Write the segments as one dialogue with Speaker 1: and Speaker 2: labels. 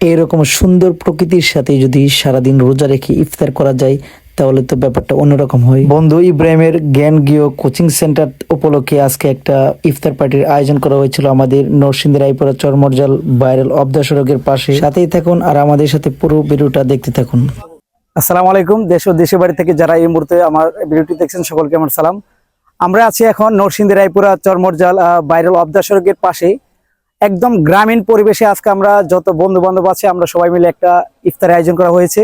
Speaker 1: এরকম সুন্দর প্রকৃতির সাথে যদি সারাদিন রোজা রেখে ইফতার করা যায় তাহলে তো ব্যাপারটা অন্যরকম হয়। বন্ধু ইব্রাহিমের জ্ঞান গিয়ে কোচিং সেন্টার উপলক্ষে আজকে একটা ইফতার পার্টির আয়োজন করা হয়েছিল আমাদের নরসিংদী রায়পুরা চরমরজাল ভাইরাল অবদা সড়কের পাশে। সাথেই থাকুন আর আমাদের সাথে পুরো ভিডিওটা দেখতে থাকুন।
Speaker 2: আসসালামু আলাইকুম দেশ ও দেশের বাড়ি থেকে যারা এই মুহূর্তে আমার ভিডিওটি দেখছেন সকলকে আমার সালাম। আমরা আছি এখন নরসিংদী রায়পুরা চরমরজাল বাইরেল অব দ্য সড়কের পাশে। একদম গ্রামীণ পরিবেশে আজকে আমরা যত বন্ধু বান্ধব আছে, আমরা সবাই মিলে একটা ইফতার আয়োজন করা হয়েছে।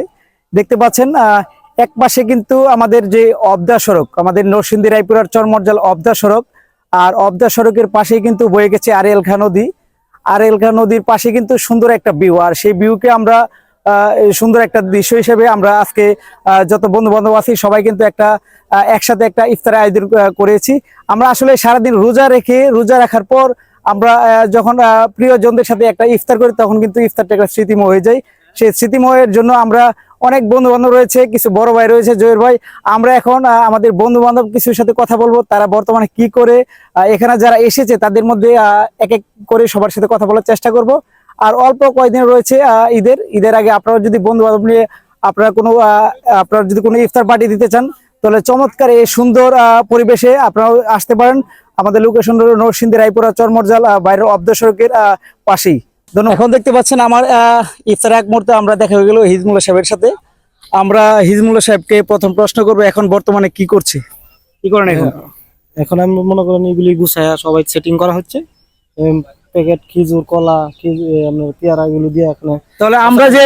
Speaker 2: দেখতে পাচ্ছেন এক পাশে কিন্তু আমাদের যে অবদা সড়ক, আমাদের নরসিংদী রায়পুরার চরমরজাল অবদা সড়ক, আর অবদা সড়কের পাশেই কিন্তু বয়ে গেছে আরেল খা নদী। আরেল খা নদীর পাশে কিন্তু সুন্দর একটা ভিউ আর সেই ভিউকে আমরা সুন্দর একটা দৃশ্য হিসেবে আমরা আজকে যত বন্ধু বান্ধব আছি, সবাই কিন্তু একটা একসাথে একটা ইফতার আয়োজন করেছি। আমরা আসলে সারাদিন রোজা রেখে, রোজা রাখার পর আমরা যখন প্রিয়জনদের সাথে একটা ইফতার করি, তখন কিন্তু ইফতারটা একটা স্মৃতিময় হয়ে যায়। সেই স্মৃতিময়ের জন্য আমরা অনেক বন্ধু বান্ধব রয়েছে, কিছু বড় ভাই রয়েছে, জয়ের ভাই। আমরা এখন আমাদের বন্ধু বান্ধব কিছুর সাথে কথা বলব, তারা বর্তমানে কি করে এখানে যারা এসেছে, তাদের মধ্যে এক এক করে সবার সাথে কথা বলার চেষ্টা করব। আর অল্প কয়েকদিন রয়েছে ঈদের। ঈদের আগে আপনারা যদি বন্ধু বান্ধব নিয়ে আপনারা কোনো আপনারা যদি কোনো ইফতার পার্টি দিতে চান, তাহলে চমৎকার এই সুন্দর পরিবেশে আপনারা আসতে পারেন। আমাদের লোকেশন হলো নরসিংদী রায়পুরা চরমরজাল বাইরের অব্দ সড়কের আহ, পাশেই। এখন দেখতে পাচ্ছেন আমার আহ, ইফতার এক মুহূর্তে আমরা দেখা হয়ে গেল হিজমুল্লা সাহেবের সাথে। আমরা হিজমুল্লা সাহেবকে প্রথম প্রশ্ন করব এখন বর্তমানে কি করছে? কি করেন এখন?
Speaker 3: এখন আমি মনে করেন এগুলি গুছায় সবাই সেটিং করা হচ্ছে। প্যাকেট খেজুর কলা আপনার পেয়ারা এগুলো দিয়ে এখানে
Speaker 2: তাহলে আমরা যে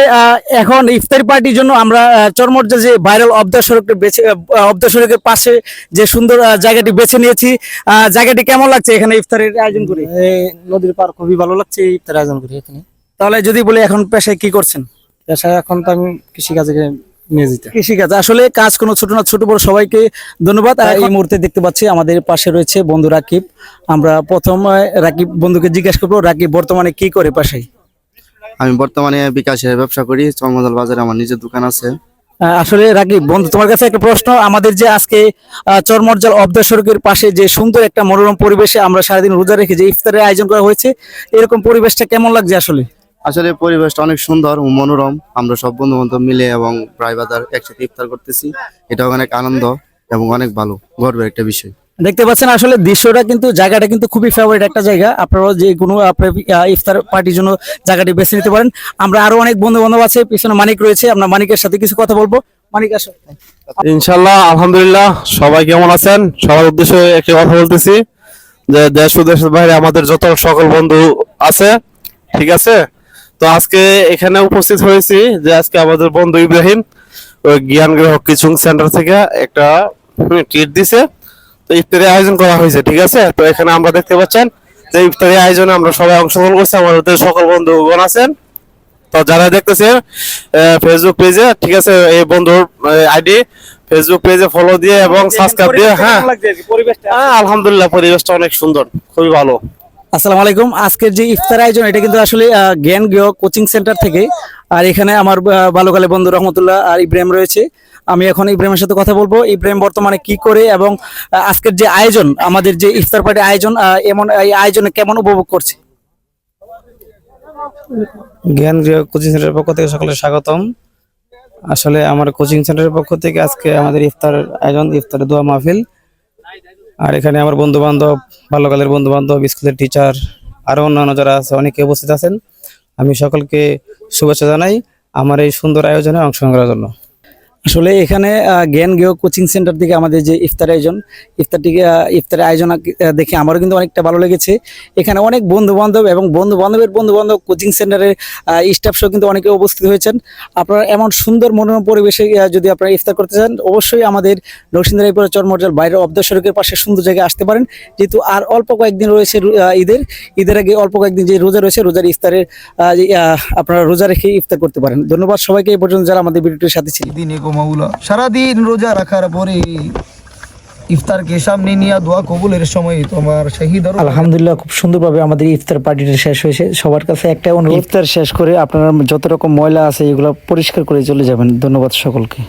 Speaker 2: এখন ইফতারি পার্টির জন্য আমরা আহ, যে ভাইরাল অব দ্য সড়ক বেছে অব দ্য সড়কের পাশে যে সুন্দর জায়গাটি বেছে নিয়েছি আহ, জায়গাটি কেমন লাগছে এখানে ইফতারের আয়োজন করে?
Speaker 3: নদীর পার খুবই ভালো লাগছে ইফতার আয়োজন করি এখানে।
Speaker 2: তাহলে যদি বলি এখন পেশায় কি করছেন?
Speaker 3: পেশায় এখন তো আমি কৃষিকাজে
Speaker 2: কৃষিকাজ আসলে কাজ কোনো ছোট না ছোট বড় সবাইকে ধন্যবাদ। আর এই মুহূর্তে দেখতে পাচ্ছি আমাদের পাশে রয়েছে বন্ধু রাকিব। আমরা প্রথম রাকিব বন্ধুকে জিজ্ঞাসা করব রাকিব বর্তমানে কি করে পাশে
Speaker 4: আমি বর্তমানে বিকাশের ব্যবসা করি চরমজাল বাজারে আমার নিজের দোকান আছে।
Speaker 2: আহ, আসলে রাকিব বন্ধু তোমার কাছে একটা প্রশ্ন। আমাদের যে আজকে চরমরজাল অবদা সড়কের পাশে যে সুন্দর একটা মনোরম পরিবেশে আমরা সারাদিন রোজা রেখে যে ইফতারের আয়োজন করা হয়েছে এরকম পরিবেশটা কেমন লাগছে আসলে?
Speaker 4: আসলে পরিবেশটা অনেক সুন্দর ও মনোরম। আমরা সব বন্ধু বান্ধব মিলে এবং প্রায় বাজার একসাথে ইফতার করতেছি। এটা অনেক আনন্দ এবং অনেক ভালো গর্বের একটা বিষয়।
Speaker 2: দেখতে পাচ্ছেন আসলে দৃশ্যটা কিন্তু জায়গাটা কিন্তু খুবই ফেভারিট একটা জায়গা। আপনারাও যে কোনো আপনার ইফতার পার্টির জন্য জায়গাটি বেছে নিতে পারেন। আমরা আরও অনেক বন্ধু বান্ধব আছে পিছনে মানিক রয়েছে। আমরা মানিকের সাথে কিছু কথা বলব। মানিক আসো।
Speaker 5: ইনশাল্লাহ আলহামদুলিল্লাহ সবাই কেমন আছেন? সবার উদ্দেশ্যে একটি কথা বলতেছি যে দেশ ও দেশের বাইরে আমাদের যত সকল বন্ধু আছে ঠিক আছে? তো আজকে এখানে উপস্থিত হয়েছি যে আজকে আমাদের বন্ধু ইব্রাহিম ওই জ্ঞান গ্রাহক কিচুং সেন্টার থেকে একটা ট্রিট দিছে। তো ইফতারি আয়োজন করা হয়েছে ঠিক আছে? তো এখানে আমরা দেখতে পাচ্ছেন যে ইফতারি আয়োজনে আমরা সবাই অংশগ্রহণ করছি আমাদের সকল বন্ধুগণ আছেন। তো যারা দেখতেছে ফেসবুক পেজে ঠিক আছে এই বন্ধুর আইডি ফেসবুক পেজে ফলো দিয়ে এবং সাবস্ক্রাইব দিয়ে হ্যাঁ। হ্যাঁ আলহামদুলিল্লাহ পরিবেশটা অনেক সুন্দর খুবই ভালো।
Speaker 2: আসসালামু আলাইকুম। আজকের যে ইফতার আয়োজন, এটা কিন্তু আসলে জ্ঞান গৃহ কোচিং সেন্টার থেকে। আর এখানে আমার বালুকালে বন্ধু রহমতুল্লাহ আর ইব্রাহিম রয়েছে। আমি এখন ইব্রাহিমের সাথে কথা বলব। ইব্রাহিম বর্তমানে কি করে এবং আজকের যে আয়োজন, আমাদের যে ইফতার পার্টি আয়োজন এমন, এই আয়োজনে কেমন উপভোগ করছে?
Speaker 3: জ্ঞান গৃহ কোচিং সেন্টারের পক্ষ থেকে সকলে স্বাগতম। আসলে আমার কোচিং সেন্টারের পক্ষ থেকে আজকে আমাদের ইফতার আয়োজন ইফতার দোয়া মাহফিল। আর এখানে আমার বন্ধু বান্ধব বাল্যকালের বন্ধু বান্ধব স্কুলের টিচার আরও অন্যান্য যারা আছে, অনেকে উপস্থিত আছেন। আমি সকলকে শুভেচ্ছা জানাই আমার এই সুন্দর আয়োজনে অংশগ্রহণ করার জন্য।
Speaker 2: আসলে এখানে জ্ঞান গৃহ কোচিং সেন্টার থেকে আমাদের যে ইফতার আয়োজন, ইফতারটিকে ইফতারের আয়োজন দেখে আমারও কিন্তু অনেকটা ভালো লেগেছে। এখানে অনেক বন্ধু বান্ধব এবং বন্ধু বান্ধবের বন্ধু বান্ধব কোচিং সেন্টারের স্টাফ সহ কিন্তু অনেকে উপস্থিত হয়েছেন। আপনারা এমন সুন্দর মনোরম পরিবেশে যদি আপনারা ইফতার করতে চান, অবশ্যই আমাদের নরসিংদীপুরের চরমর্জাল বাইরে অব্দ সড়কের পাশে সুন্দর জায়গায় আসতে পারেন। যেহেতু আর অল্প কয়েকদিন রয়েছে ঈদের ঈদের আগে অল্প কয়েকদিন যে রোজা রয়েছে, রোজার ইফতারের আপনারা রোজা রেখে ইফতার করতে পারেন। ধন্যবাদ সবাইকে, এই পর্যন্ত যারা আমাদের ভিডিওটির সাথে ছিলেন।
Speaker 6: গো মাওলা। সারাদিন রোজা রাখার পরে ইফতারকে সামনে নিয়ে দোয়া কবুলের সময় তোমার শহীদ
Speaker 1: আলহামদুলিল্লাহ খুব সুন্দরভাবে আমাদের ইফতার পার্টিটা শেষ হয়েছে। সবার কাছে একটা অনুরোধ। ইফতার শেষ করে আপনারা যত রকম ময়লা আছে এগুলো পরিষ্কার করে চলে যাবেন। ধন্যবাদ সকলকে।